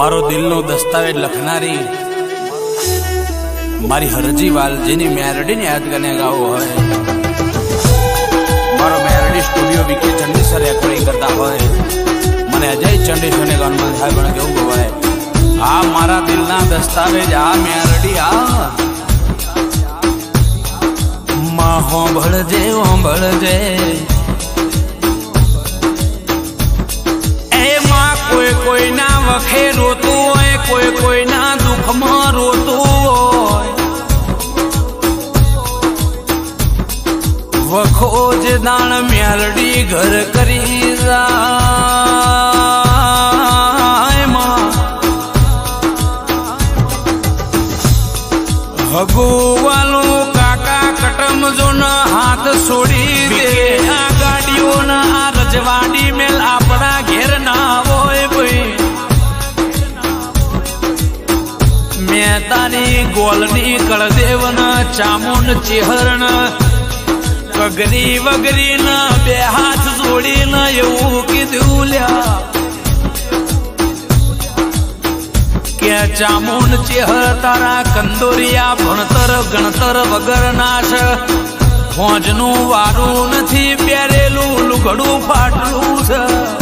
મારો દિલનો દસ્તાવેજ લખનારી મારી હરજી વાલ જેની મેરડીને યાદ કરીને ગાવો હોય. મારો મેરડી સ્ટુડિયો વિકે ચંડીસર રેકોર્ડિંગ કરતા હોય. મને અજય ચંડીસરને ગાનમાં થાય પણ કેવું ગવાય આ મારા દિલના દસ્તાવેજ, આ મેરડી આ. માં હોંભળજે હોંભળજે કોઈના વખે રોતું હોય કોઈ કોઈના દુઃખમાં રોતું હોય. વખો જ દાણ મ્યાલડી ઘર ગોલની કળદેવના ચામુન ચેહરણ. કગરી વગરી ના બે હાથ જોડીને, એવું કીધું લ્યા. કે ચામુન ચેહર તારા કંદોરિયા, ભણતર, ગણતર વગર નાશ. ફોજનું વારું નથી પહેરેલું, લુગડું ફાટલું છે.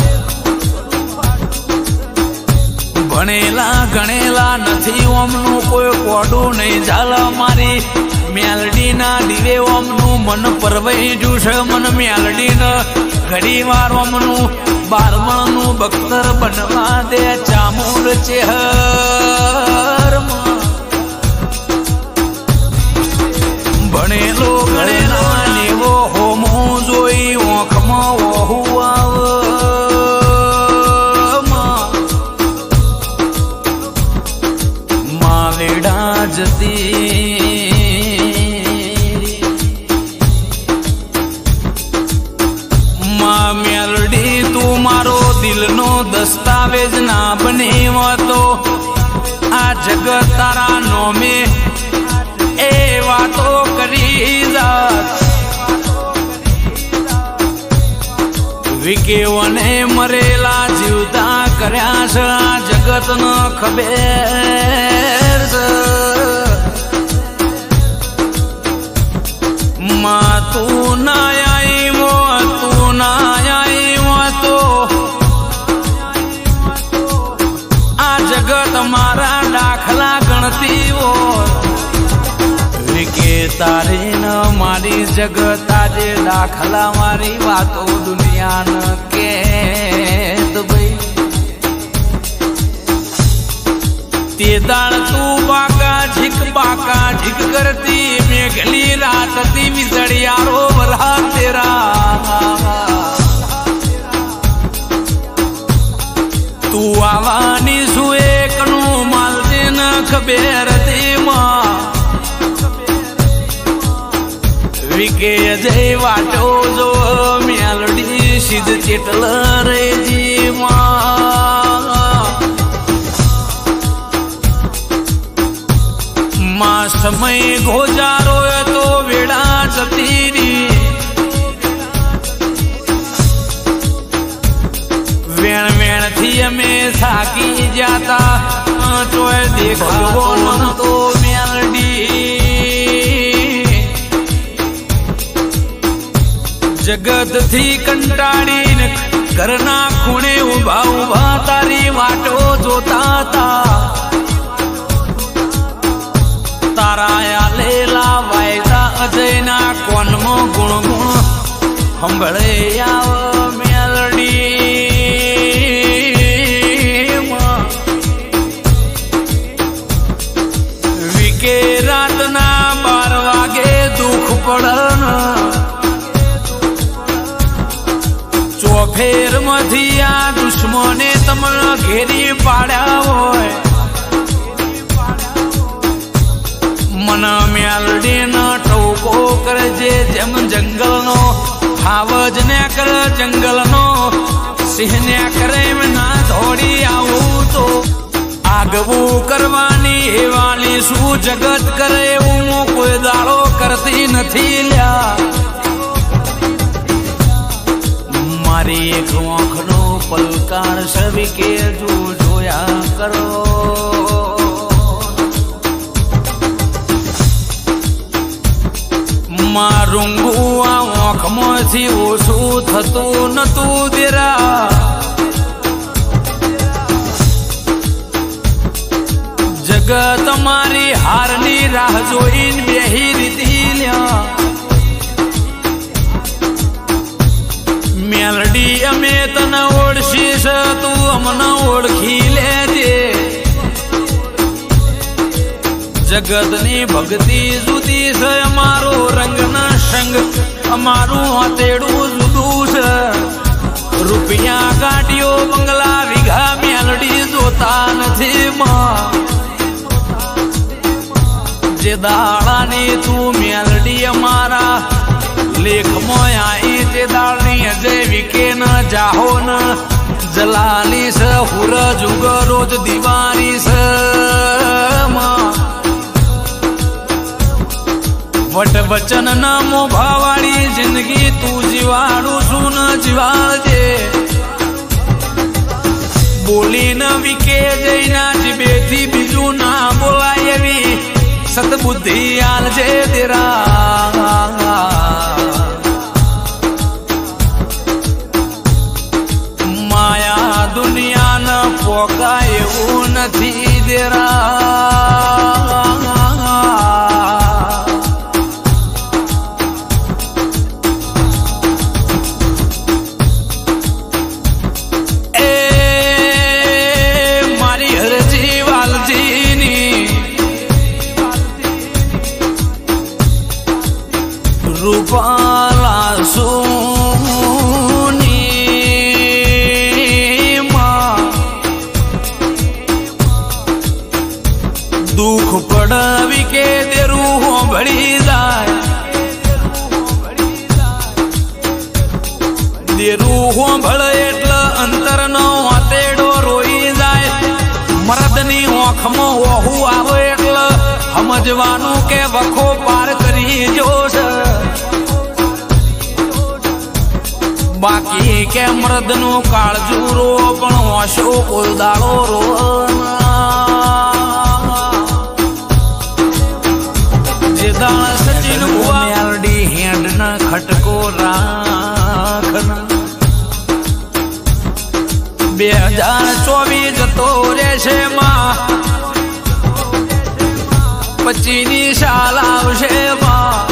ભણેલા, ગણેલા નથી ઓમનું કોઈ કોડું નહીં. ચાલ મારી મેલડીના દીવે ઓમનું મન પરવાઈ જુશે મન મેલડીન. ઘડી વાર ઓમનું બારમણનું બખ્તર બનવા દે ચામુર ચેહર. તારા નોમે એ વાતો કરી જાત. વિકેવને મરેલા જીવતા કર્યા છે આ જગત ન ખબેર માતું ના તારી ન મારી જગત આજે દાખલા મારી વાતો દુનિયા ન કે ભાઈ. તે દાણ તું બાકા ઝીક બાકા ઝીક કરતી મેઘલી રાત હતી વિસળિયારો વરા તેરા. તું આવાની શું એકનું માલતી ન ખબેરમાં વિકે જય વાટો જો મેલડી સિદ્ધ ચેટલ રે માં સમય ગોજારો તો વેડા જતી વેણ વેણથી અમે થાકી જાતા. તોય દેખાવો તો જગતથી કંટાળીને ઘરના ખૂણે ઊભા ઊભા તારી વાટો જોતા હતા તારા આલેલા વાયદા અજયના કોનમાં ગુણ ગુણ સંભળે ઘેરી પાડ્યા હોય. મન મેલડી ન ટોકો કરજે જેમ જંગલનો ફાવજ ને કર જંગલનો સિંહ ને કરે ના દોડી આવું તો. આગવું કરવાની હેવાલી શું જગત કરે એવું કોઈ દાડો કરતી નથી લ્યા. મારી એક આંખનો પલકાર સવિકે જો જોયા કરો. મારું આ આંખમાંથી ઓછું થતું નતું દેરા. જગત મારી હારની રાહ જોઈને બેહી રીતી લ્યા. મેલડી અમે તને ઓળશીશ તું અમને ઓળખી લેજે. જગતની ભક્તિ જુદી છે, અમારો રંગના સંગ, અમારું હતેડું જુદું છે. રૂપિયા ગાડીઓ બંગલા, વીઘા, મેલડી જોતા નથી માં. જે દાડાની તું મેલડી અમારા લેખમાં આઈ તે દાળની અજય વિકે ન જાહો ન. જલાલી સ હુર જુગ રોજ દિવારી સ. વટ વચન ના મોભાવાળી જિંદગી તું જીવાડું છું ન જીવાડજે. બોલી ન વિકે જઈના જીબેથી બીજું ના બોલાય એવી. સદબુદ્ધિ આલજે તેરા. પોકાય એવું નથી દેરા. દુઃખ પડાવી કે દેરું ભળી જાય. દેરું હોંભળ એટલે અંતરનો વાતેડો રોઈ જાય. મરદની ઓંખમાં ઓહું આવે એટલે સમજવાનું કે વખો પાર કરી જોશે. બાકી કે મૃદનું કાળજુ રો, પણ ઓશો કોઈ દાડો રો દાળ સચિન ભુવા મેલડી હેન્ડ ના ખટકો રાખના. બે હજાર ચોવીસ જતો રહેશે માં. પચીની સાલ આવશે માં.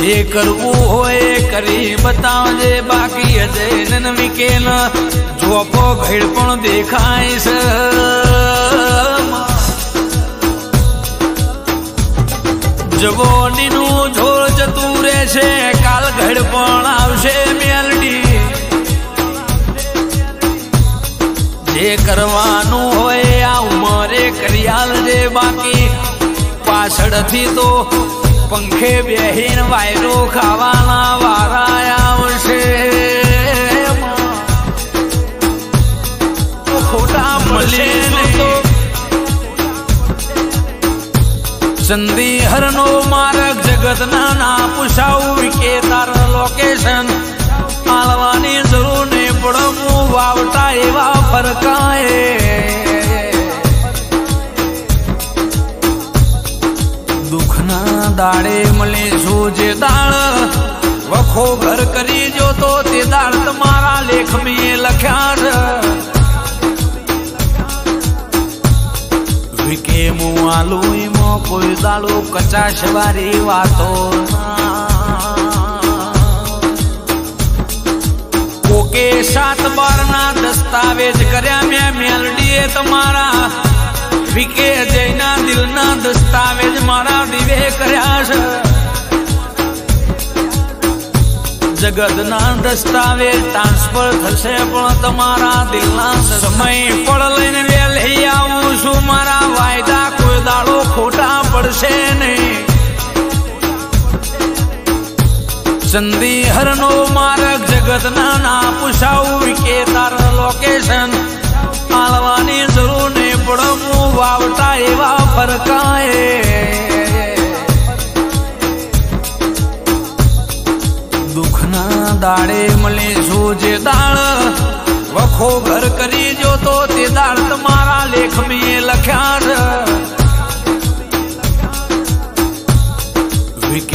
જે કરવું હોય કરી બતાવજે, બાકી અજય નન વિકેલ જોપો ભેડ પણ દેખાય છે. જવોનીનું જોર જતું રહેશે. કાલ ઘડ પણ આવશે મેલડી. જે કરવાનું હોય આ ઉમરે કરિયાલ જે બાકી. પાછળથી તો પંખે બેહીન વાયરો ખાવાના વારા ચંદી હરનો માર્ગ જગત ના ના વિકે તાર લોકેશન આલવાની જરૂર ને પડવું વાવટા એવા ફરકાય દુઃખના દાડે મળે શું જે દાળ. વખો ઘર કરી જો તો તે દાળ તમારા લેખ મેં લખ્યા છે વિકે મું આલુ એમાં કોઈ કચાશ વારી વાતો કોકે સાત બાર ના દસ્તાવેજ કર્યા મેં મેલડીએ તમારા. વિકે જયના દિલના દસ્તાવેજ મારા દિવે કર્યા છે. જગતના દસ્તાવેજ ટ્રાન્સફર થશે પણ તમારા દિલના સમય પડ લઈને વેલ આવું છું. મારા વાયદા દાડો ખોટા પડશે નહીં. ચંદી હરનો માર્ગ જગતના ના પૂછાવું, વિકે તાર લોકેશન આલવાની જરૂર ને પડવું વાવટા એવા ફરકાય લગ્નના દાડે મળીશું જે દાળ, વખો ઘર કરી જો તો તે દાળ તમારા લેખ મેં લખ્યા છે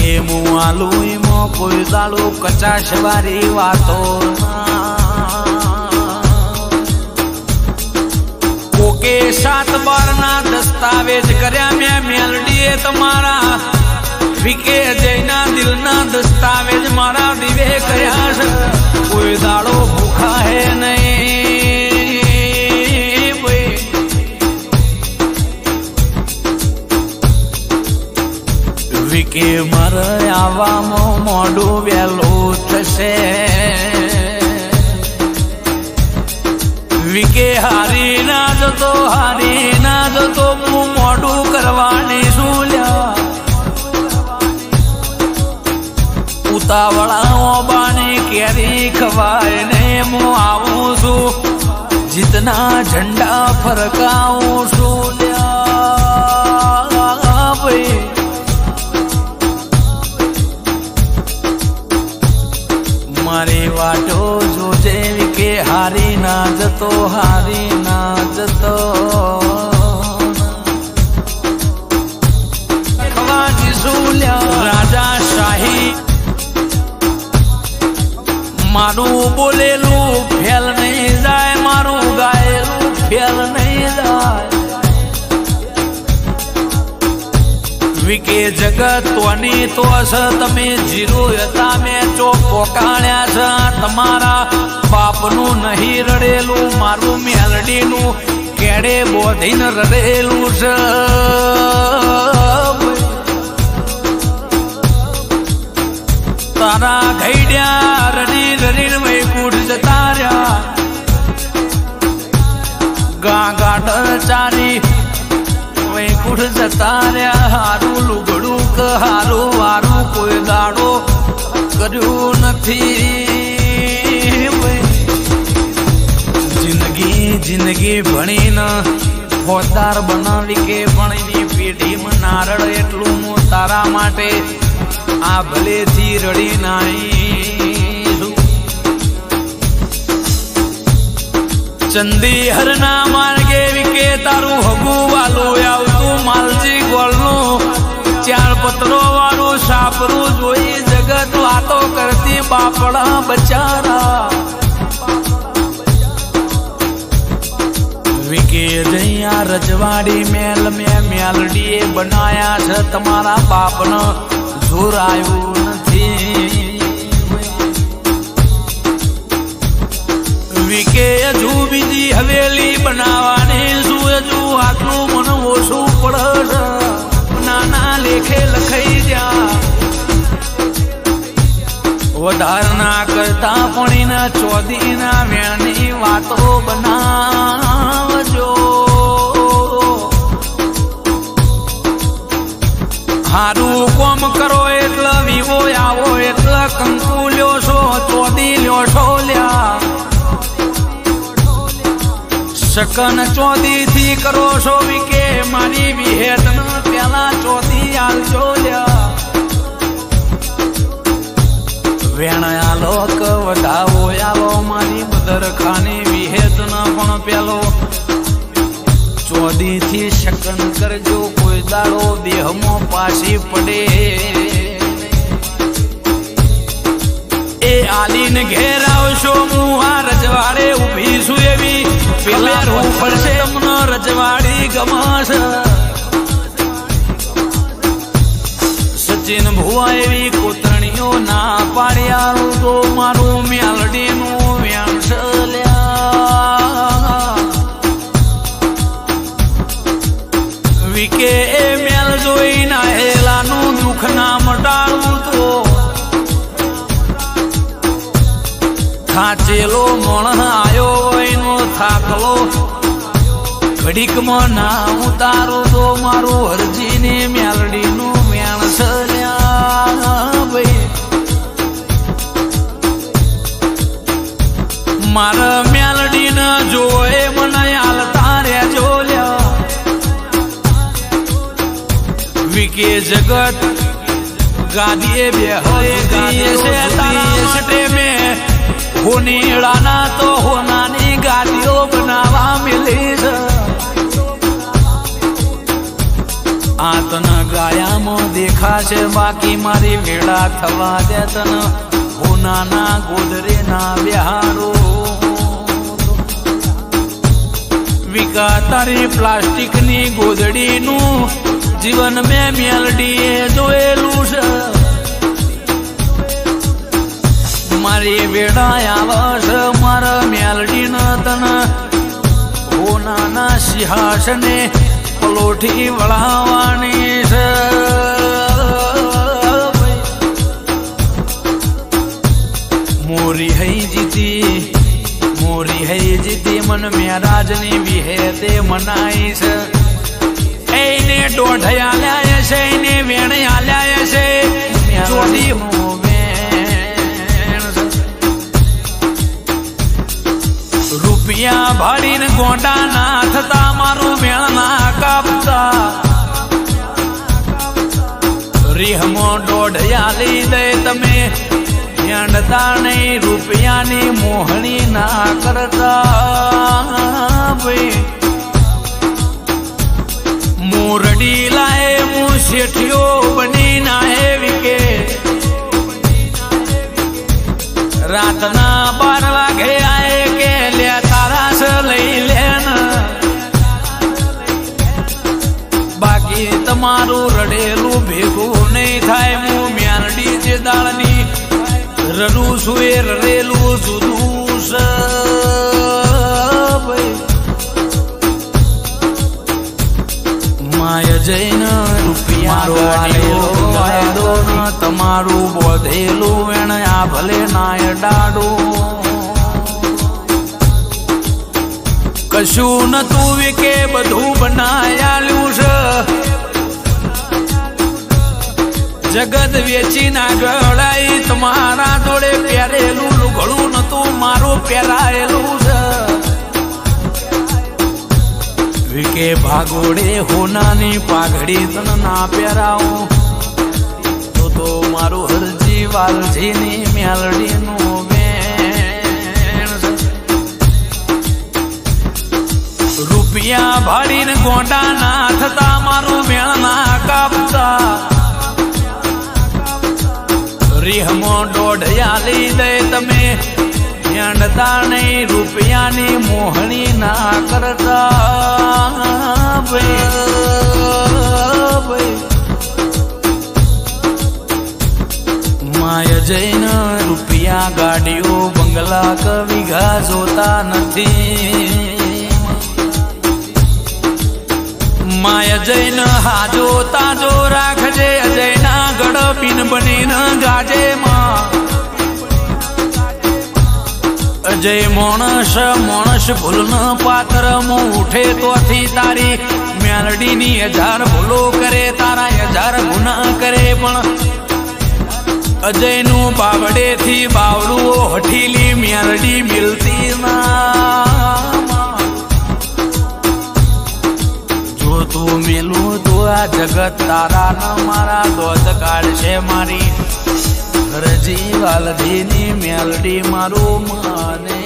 વિકે મું આલુ એમાં કોઈ દાડો કચાશ વારી વાતો ઓકે સાત બાર ના દસ્તાવેજ કર્યા મેં મેલડીએ તમારા વિકે જયના દિલના દસ્તાવેજ મારા દિવે કર્યા છે કોઈ દાડો ભૂખા હે નહીં વિકે મારે આવવામાં મોડું વહેલું થશે. વિકે હારી ના જતો, હારી ના જતો, હું મોડું કરવાની શું લ્યા. ઉતાવળા કેરી ખવાય ને હું આવું છું. જીતના ઝંડા ફરકાવું છું લ્યા. મારી વાટો જોજે કે હારી ના જતો હારી ના જતો રાજા શાહી મારું બોલેલું વિકે જગત તોની તો છે તમે જીરો હતા મેં ચો પોકાણ્યા છે તમારા બાપનું નહીં રડેલું, મારું મેલડીનું કેડે બોધીને રડેલું છે તારા ઘૈડ્યા રડી રડીને વૈકુઠ જતા રહ્યા. ગા ગાઢ ચારી વૈકુઠ જતા રહ્યા. હારું વારું કોઈ દાડો કર્યું નથી. જિંદગી જિંદગી ભણીને ફોજદાર બનાવી કે ભણીની પેઢીમાં નારળ એટલું હું તારા માટે આ ભલેથી રડી નાઈ ચંદી હરના માર્ગે વિકે તારું હગું વાલું આવતું માલજી ગોળનું ચાર વાળું સાપરું જોઈ જગત વાતો કરતી બાપડા બચારા. વિકે જૈયા રજવાડી મેલ મેં મેલડીએ બનાયા છે તમારા બાપનો. જોર નથી. વિકે હજુ બીજી હવેલી બનાવવાની. શું હજુ આટલું મને ઓછું પડે લેખે લખાઈ જા વધારના કરતા પણીના ચોદીના વેણની વાતો બનાવજો. હારું કોમ કરો એટલે વિવો આવો એટલે કંકુ લ્યો છો, ચોદી લ્યો છો લ્યા. શકન ચોદી થી કરો છો વિકે. મારી વિહેત પેલા ચોદી આલજો લ્યા વેણયા વધાવો આવો મારી બદરખાની વિહેત પણ પેલો ચોદી થી શકન કરજો, કોઈ દાડો દેહમાં પાછી પડે. આલીને ઘેર આવશો, હું આ રજવાડે ઊભી છું એવી. પેલા રૂ પડશે તમને રજવાડી ગમાશ. સચિન ભુવા એવી કોતરણીઓ ના પાડ્યા. તો મારું મ્યાલડીનું ઘડીકમાં ના ઉતારો તો મારું હરજીને મેલડીનું મેણ સલ્યા ભાઈ. મારા મેલડીને જોએ મને હાલતા તાર્યા જોલ્યા વિકે જગત ગાદીએ બે હવે ગાદીએ છે તારા માટે નીળાના તો હોનાની ગાદીઓ બનાવા મિલી છે. આ તન ગાયામાં દેખાશે, બાકી મારી વેળા થવા દે તન. હોનાના ગોદરે ના બિહારો વિકા તારી પ્લાસ્ટિકની ગોદડીનું જીવન મેં એ જોયેલું છે. મારી વેળા આવશ મારા મેલડી ન તન હોનાના સિંહાસને પલોઠી વળાવાની છે. મોરી હઈ જીતી, મોરી હઈ જીતી, મન મેરાજની વિહે તે મનાઈ છે. એને દોઢ આલ્યા છે એને વેણ આલ્યા છે. ચોટી હું રૂપિયા ભરીને ગોંડા ના થતા રીહમો દોઢ આલી દે તમે. હેંડતા નહીં રૂપિયાની મોહણી ના કરતા મોરડી લાય હું શેઠિયો બની ના વિકે. રાતના બાર વાગે થાય હું મ્યાનડી જે દાળની. રડું છું એ રડેલું જુદું માય જૈન રૂપિયા તમારું બોધેલું વેણ આ ભલે નાય ડાડું. કશું નતું વિકે બધું જગત વેચી ના ગળાઈ તમારા જોડે પહેરેલું લુગડું નતું મારું પહેરાયેલું છે વિકે ભાગોડે હોનાની પાઘડી તન ના પહેરાવું. તો તો મારું હરજી વાલજીની મેલડીનું રૂપિયા ભાડીને ગોંડા ના થતા મારું મેળ ના કાપતા. રીહમો દોઢ આલી દે તમે. હેંડતા નહીં રૂપિયાની મોહણી ના કરતા માય જૈન રૂપિયા ગાડીઓ બંગલા કવિઘા જોતા નથી. માય જૈન હાજો તાજો રાખજે, અજયના ગળ પીન બની ગાજે માં. અજય મોણસ મોણસ ભૂલન પાત્ર મો ઉઠે તોથી તારી. મેલડીની હજાર ભૂલો કરે, તારા હજાર ગુના કરે પણ. અજયનું બાવડેથી બાવડું હઠીલી મેલડી મિલતી ના. તું મેલું તું આ જગત તારા ન મારા દોધ કાઢશે મારી. રજી વાલજીની મેલડી મારું માને.